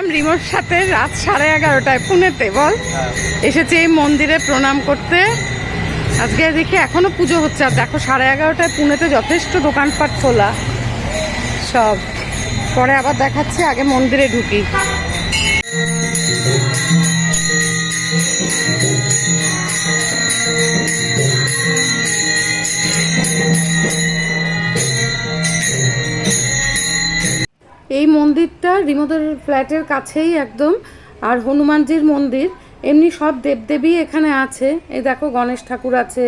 এলাম রিমোর সাথে রাত সাড়ে এগারোটায় পুনেতে বল? এসেছি এই মন্দিরে প্রণাম করতে। আজকে দেখি এখনও পুজো হচ্ছে। আর দেখো সাড়ে এগারোটায় পুনেতে যথেষ্ট দোকানপাট খোলা। সব। পরে আবার দেখাচ্ছি আগে মন্দিরে ঢুকি। রিমোদের ফ্ল্যাটের কাছেই একদম। আর হনুমানজির মন্দির। এমনি সব দেবদেবী এখানে আছে। এই দেখো গণেশ ঠাকুর আছে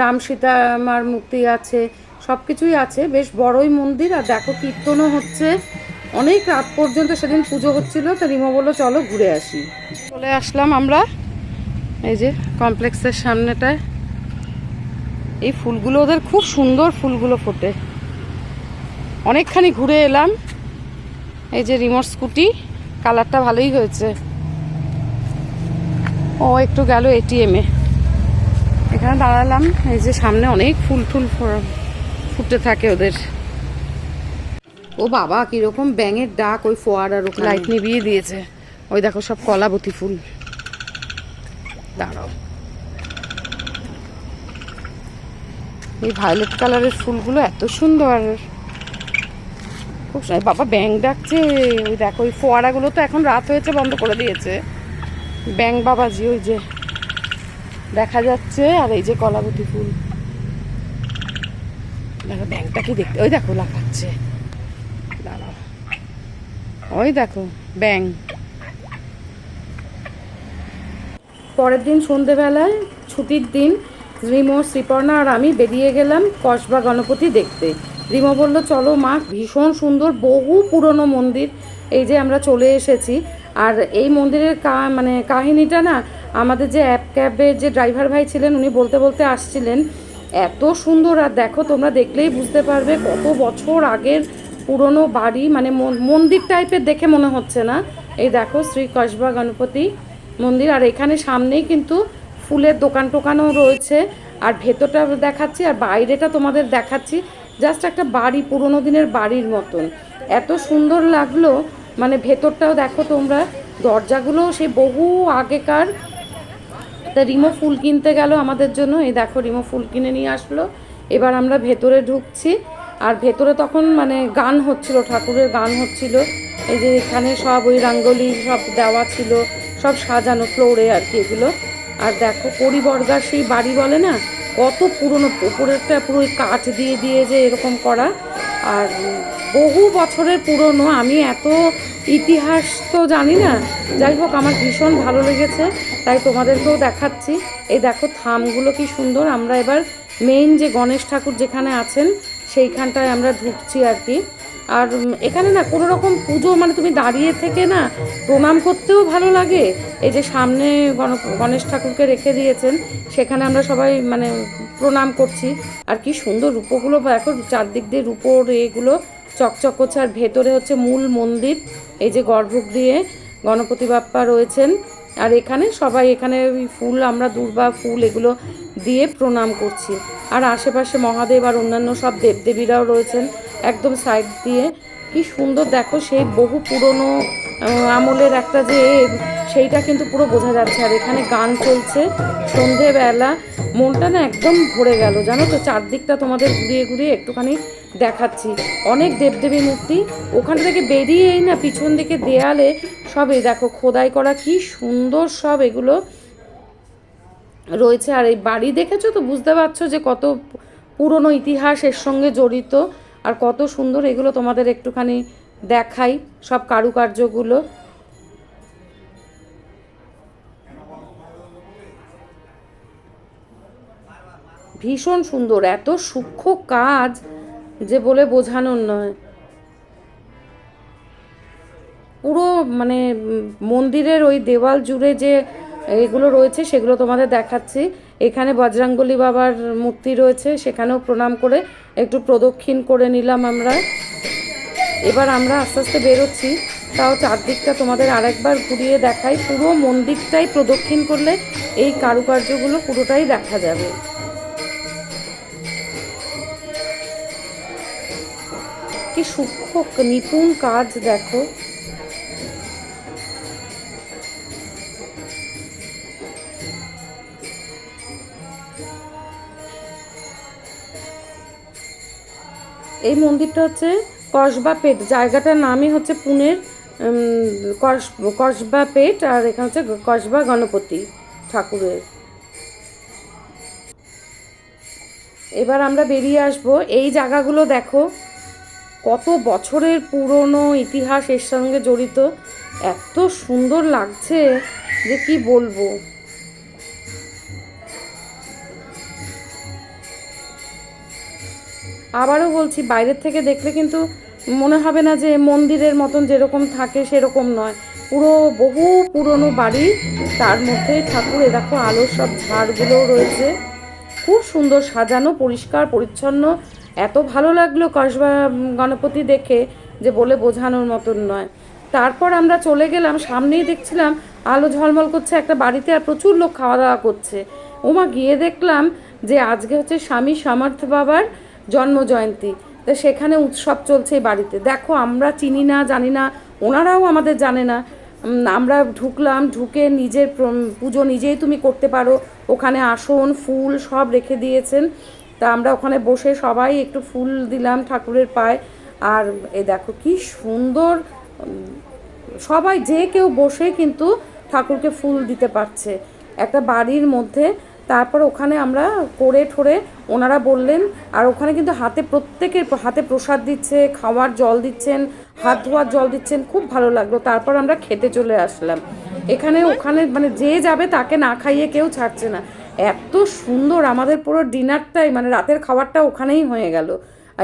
রাম সীতা মার মূর্তি আছে সব কিছুই আছে। বেশ বড়ই মন্দির। আর দেখো কীর্তনও হচ্ছে। অনেক রাত পর্যন্ত সেদিন পুজো হচ্ছিল, তো রিমো বলল, চলো ঘুরে আসি। চলে আসলাম আমরা এই যে কমপ্লেক্সের সামনেটায়। এই ফুলগুলো ওদের খুব সুন্দর ফুলগুলো ফোটে। অনেকখানি ঘুরে এলাম। এই যে রিমোট স্কুটি কালারটা ভালোই হয়েছে। ও একটু গেল এটিএমে এখানে দাঁড়ালাম এই যে সামনে অনেক ফুল টুল ফ- ফুটে থাকে ওদের। ও বাবা কীরকম ব্যাঙের ডাক ওই ফোয়ারার ওখানে। লাইট নিভিয়ে দিয়েছে। ওই দেখো সব কলাবতী ফুল। দাঁড়াও। এই ভায়োলেট কালারের ফুলগুলো এত সুন্দর। খুব সুন্দর। বাবা ব্যাং ডাকছে, ওই দেখো, ওই ফোয়ারাগুলো তো এখন রাত হয়েছে, বন্ধ করে দিয়েছে। ব্যাং বাবাজি, ওই যে দেখা যাচ্ছে, আর এই যে কলাবতী ফুল। দেখো ব্যাংটা কি দেখতে ওই দেখো, লাফাচ্ছে। ওই দেখো, ব্যাং। পরের দিন সন্ধেবেলায়, ছুটির দিন রিমো শ্রীপর্ণা আর আমি বেরিয়ে গেলাম কসবা গণপতি দেখতে। রিমো বলল, চলো মা, ভীষণ সুন্দর, বহু পুরনো মন্দির এই যে আমরা চলে এসেছি। আর এই মন্দিরের কা মানে কাহিনীটা না, আমাদের যে অ্যাপ ক্যাবের যে ড্রাইভার ভাই ছিলেন, উনি বলতে বলতে আসছিলেন, এত সুন্দর, আর দেখো তোমরা দেখলেই বুঝতে পারবে, কত বছর আগের পুরনো বাড়ি। মানে মন- মন্দির টাইপের দেখে মনে হচ্ছে না। এই দেখো শ্রী কসবা গণপতি মন্দির, আর এখানে সামনেই কিন্তু ফুলের দোকান টোকানও রয়েছে। আর ভেতরটা দেখাচ্ছি, আর বাইরেটা তোমাদের দেখাচ্ছি। জাস্ট একটা বাড়ি, পুরোনো দিনের বাড়ির মতন। এত সুন্দর লাগল মানে ভেতরটাও দেখো তোমরা দরজাগুলো সেই বহু আগেকার। তা রিমো ফুল কিনতে গেল আমাদের জন্য, এই দেখো রিমো ফুল কিনে নিয়ে আসলো। এবার আমরা ভেতরে ঢুকছি, আর ভেতরে তখন মানে গান হচ্ছিল, ঠাকুরের গান হচ্ছিল। এই যে এখানে সব ওই রাঙ্গলি সব দেওয়া ছিল, সব সাজানো ফ্লোরে আর কি এগুলো। আর দেখো পরিবর্গার সেই বাড়ি বলে না কত পুরনো উপরেরটা পুরো কাঠ দিয়ে দিয়ে যে এরকম করা। আর বহু বছরের পুরনো, আমি এত ইতিহাস তো জানি না। যাই হোক, আমার ভীষণ ভালো লেগেছে, তাই তোমাদেরকেও দেখাচ্ছি। এই দেখো, থামগুলো কি সুন্দর। আমরা এবার মেইন যে গণেশ ঠাকুর যেখানে আছেন, সেইখানটায় আমরা ঢুকছি আর কি। আর এখানে না কোনো রকম পুজো মানে তুমি দাঁড়িয়ে থেকে না প্রণাম করতেও ভালো লাগে। এই যে সামনে গণ- গণেশ ঠাকুরকে রেখে দিয়েছেন, সেখানে আমরা সবাই মানে প্রণাম করছি। আর কি সুন্দর রূপোগুলো এখন চারদিক দিয়ে রূপোর এগুলো চকচক করছে, আর ভেতরে হচ্ছে মূল মন্দির, এই যে গর্ভগৃহে গণপতি বাপ্পা রয়েছেন। আর এখানে সবাই, এখানে ফুল, আমরা দুর্বা ফুল এগুলো দিয়ে প্রণাম করছি। আর আশেপাশে মহাদেব আর অন্যান্য সব দেবদেবীরাও রয়েছেন। একদম সাইড দিয়ে। কি সুন্দর দেখো সেই বহু পুরনো আমলের একটা যে সেইটা কিন্তু পুরো বোঝা যাচ্ছে। আর এখানে গান চলছে সন্ধেবেলা। মনটা না একদম ভরে গেল, জানো তো? চারদিকটা তোমাদের ঘুরিয়ে ঘুরিয়ে একটুখানি দেখাচ্ছি। অনেক দেবদেবী মূর্তি। ওখান থেকে বেরিয়েই না পিছন দিকে দেয়ালে সব এই দেখো খোদাই করা কি সুন্দর সব এগুলো রয়েছে। আর এই বাড়ি দেখেছ তো? বুঝতে পারছ যে কত পুরনো ইতিহাস এর সঙ্গে জড়িত। আর কত সুন্দর এগুলো তোমাদের একটুখানি দেখাই সব কারুকার্যগুলো। ভীষণ সুন্দর, এত সূক্ষ্ম কাজ যে বলে বোঝানোর নয়। পুরো মানে মন্দিরের ওই দেওয়াল জুড়ে যে এগুলো রয়েছে সেগুলো তোমাদের দেখাচ্ছি। এখানে বজরাঙ্গলি বাবার মূর্তি রয়েছে, সেখানেও প্রণাম করে একটু প্রদক্ষিণ করে নিলাম আমরা। এবার আমরা আস্তে আস্তে বেরোচ্ছি। তাও চারদিকটা তোমাদের আরেকবার ঘুরিয়ে দেখাই। পুরো মন্দিরটাই প্রদক্ষিণ করলে এই কারুকার্যগুলো পুরোটাই দেখা যাবে। কি সূক্ষ্ম, নিপুণ কাজ দেখো। এই মন্দিরটা হচ্ছে কসবা পেট, জায়গাটার নামই হচ্ছে পুনের কস- কসবা পেট আর এখানে হচ্ছে কসবা গণপতি ঠাকুরের। এবার আমরা বেরিয়ে আসব, এই জায়গাগুলো দেখো, কত বছরের পুরনো ইতিহাস এর সঙ্গে জড়িত, এত সুন্দর লাগছে, যে কি বলব? আবারও বলছি, বাইরের থেকে দেখলে কিন্তু মনে হবে না যে মন্দিরের মতন যেরকম থাকে সেরকম নয়। পুরো বহু পুরনো বাড়ি, তার মধ্যে ঠাকুর, এ দেখো আলোর সব ঝাড়গুলোও রয়েছে। খুব সুন্দর সাজানো, পরিষ্কার, পরিচ্ছন্ন। এত ভালো লাগল কসবা গণপতি দেখে যে বলে বোঝানোর মতন নয়। তারপর আমরা চলে গেলাম, সামনেই দেখছিলাম আলো ঝলমল করছে একটা বাড়িতে আর প্রচুর লোক খাওয়া দাওয়া করছে। ওমা গিয়ে দেখলাম যে আজকে হচ্ছে স্বামী সমর্থ বাবার জন্ম জয়ন্তী তো সেখানে উৎসব চলছে এই বাড়িতে। দেখো, আমরা চিনি না, জানি না, ওনারাও আমাদের জানে না। আমরা ঢুকলাম, ঢুকে নিজের পুজো নিজেই তুমি করতে পারো। ওখানে আসন, ফুল সব রেখে দিয়েছেন। তা আমরা ওখানে বসে সবাই একটু ফুল দিলাম ঠাকুরের পায়ে। আর এ দেখো কি সুন্দর সবাই যে কেউ বসে কিন্তু ঠাকুরকে ফুল দিতে পারছে। একটা বাড়ির মধ্যে তারপর ওখানে আমরা করে ঠোরে ওনারা বললেন, আর ওখানে কিন্তু হাতে প্রত্যেকের হাতে প্রসাদ দিচ্ছে, খাওয়ার জল দিচ্ছেন, হাত ধোয়ার জল দিচ্ছেন, খুব ভালো লাগল। তারপর আমরা খেতে চলে আসলাম। এখানে ওখানে মানে যে যাবে তাকে না খাইয়ে কেউ ছাড়ছে না। এত সুন্দর আমাদের পুরো ডিনারটাই মানে রাতের খাবারটা ওখানেই হয়ে গেল।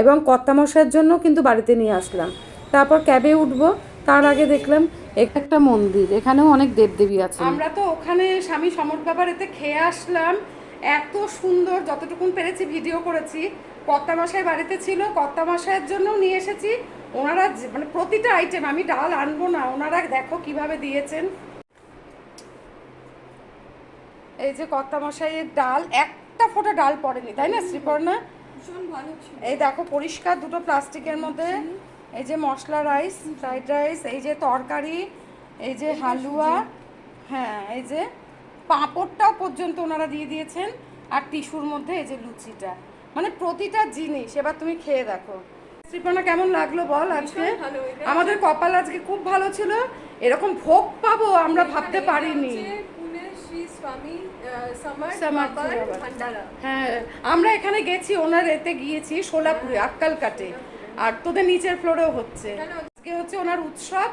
এবং কর্তামশাইয়ের জন্য কিন্তু বাড়িতে নিয়ে আসলাম। তারপর ক্যাবে উঠবো, তার আগে দেখলাম একটা মন্দির এখানেও অনেক দেবদেবী আছে আমরা তো ওখানে স্বামী সমর বাবার এতে খেয়ে আসলাম। এত সুন্দর যতটুকুন পেরেছি ভিডিও করেছি। কর্তামশাই বাড়িতে ছিল কর্তামশাইয়ের জন্যও নিয়ে এসেছি। ওনারা যে- মানে প্রতিটা আইটেম আমি ডাল আনব না ওনারা দেখো কীভাবে দিয়েছেন। এই যে কর্তামশাইয়ের ডাল একটা ফোঁটা ডাল পড়েনি তাই না শ্রীপর্ণা? এই দেখো পরিষ্কার দুটো প্লাস্টিকের মধ্যে। এই যে মশলা রাইস ফ্রাইড রাইস এই যে তরকারি এই যে হালুয়া হ্যাঁ এই যে পাঁপড়টাও পর্যন্ত ওনারা দিয়ে দিয়েছেন আর টিস্যুর মধ্যে এই যে লুচিটা। মানে প্রতিটা জিনিস এবার তুমি খেয়ে দেখো। শ্রীপর্ণা কেমন লাগল বল আজকে? আমাদের কপাল আজকে খুব ভালো ছিল। এরকম ভোগ পাবো আমরা ভাবতে পারিনি। হ্যাঁ আমরা এখানে গেছি ওনার এতে গিয়েছি সোলাপুরে আক্কাল কাটে আর তোদের নিচের ফ্লোরেও হচ্ছে। আজকে হচ্ছে ওনার উৎসব।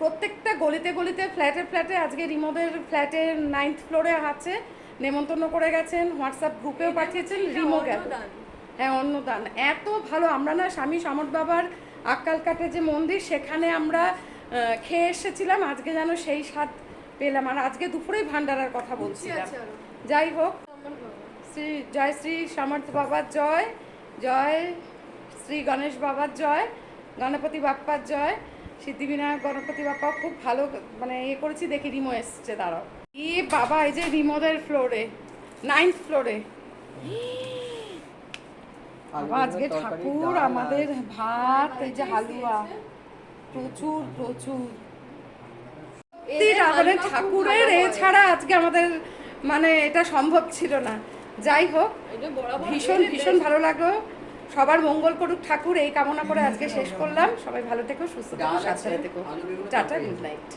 প্রত্যেকটা গলিতে গলিতে ফ্ল্যাটে ফ্ল্যাটে আজকে রিমোদের ফ্ল্যাটের নাইন্থ ফ্লোরে আছে। নেমন্তন্ন করে গেছেন হোয়াটসঅ্যাপ গ্রুপেও পাঠিয়েছেন রিমো গেল। হ্যাঁ অন্নদান। এত ভালো আমরা না স্বামী সমর বাবার আক্কালকাটে যে মন্দির সেখানে আমরা খেয়ে এসেছিলাম আজকে যেন সেই স্বাদ পেলাম। আর আজকে দুপুরেই ভান্ডারার কথা বলছিলাম। যাই হোক শ্রী জয় শ্রী সমর্থ বাবার জয়। জয় শ্রী গণেশ বাবার জয় গণপতি বাপ্পার জয় সিদ্ধিবিনায়ক গণপতি বাপ্পা খুব ভালো মানে ইয়ে করেছি দেখি রিমো এসছে দাঁড়াও। ই বাবা এই যে রিমোদের ফ্লোরে নাইন্থ ফ্লোরে আজকে ঠাকুর আমাদের ভাত এই যে হালুয়া। প্রচুর প্রচুর। ঠাকুরের এছাড়া আজকে আমাদের মানে এটা সম্ভব ছিল না। যাই হোক ভীষণ ভীষণ ভালো লাগল। সবার মঙ্গল করুক ঠাকুর এই কামনা করে আজকে শেষ করলাম। সবাই ভালো থেকো সুস্থ থেকো সাবধানে থেকো। Tata good night